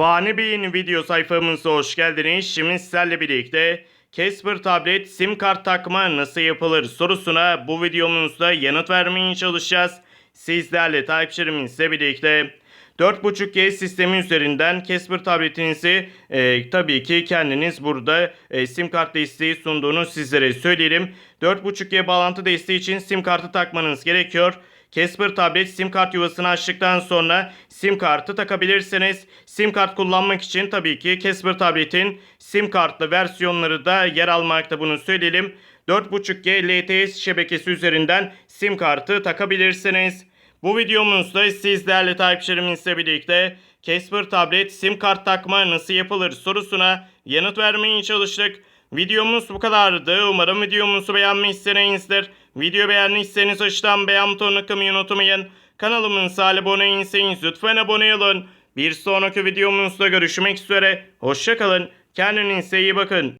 Fani Bey'in video sayfamıza hoş geldiniz. Şimdi sizlerle birlikte Casper tablet sim kart takma nasıl yapılır sorusuna bu videomuzda yanıt vermeye çalışacağız. Sizlerle takipçilerimizle birlikte 4.5G sistemi üzerinden Casper tabletinizi e, tabii ki kendiniz burada e, sim kart desteği sunduğunu sizlere söyleyelim. 4.5G bağlantı desteği için sim kartı takmanız gerekiyor. Casper tablet sim kart yuvasını açtıktan sonra sim kartı takabilirsiniz. Sim kart kullanmak için tabii ki Casper tabletin sim kartlı versiyonları da yer almakta bunu söyleyelim. 4.5G LTE şebekesi üzerinden sim kartı takabilirsiniz. Bu videomuzda siz değerli takipçilerimizle birlikte Casper tablet sim kart takma nasıl yapılır sorusuna yanıt vermeye çalıştık. Videomuz bu kadardı. Umarım videomuzu beğenmişsinizdir. Video beğendiyseniz aşağıdan beğen butonuna kılmayı unutmayın. Kanalımıza abone değilseniz lütfen abone olun. Bir sonraki videomuzda görüşmek üzere. Hoşçakalın. Kendinize iyi bakın.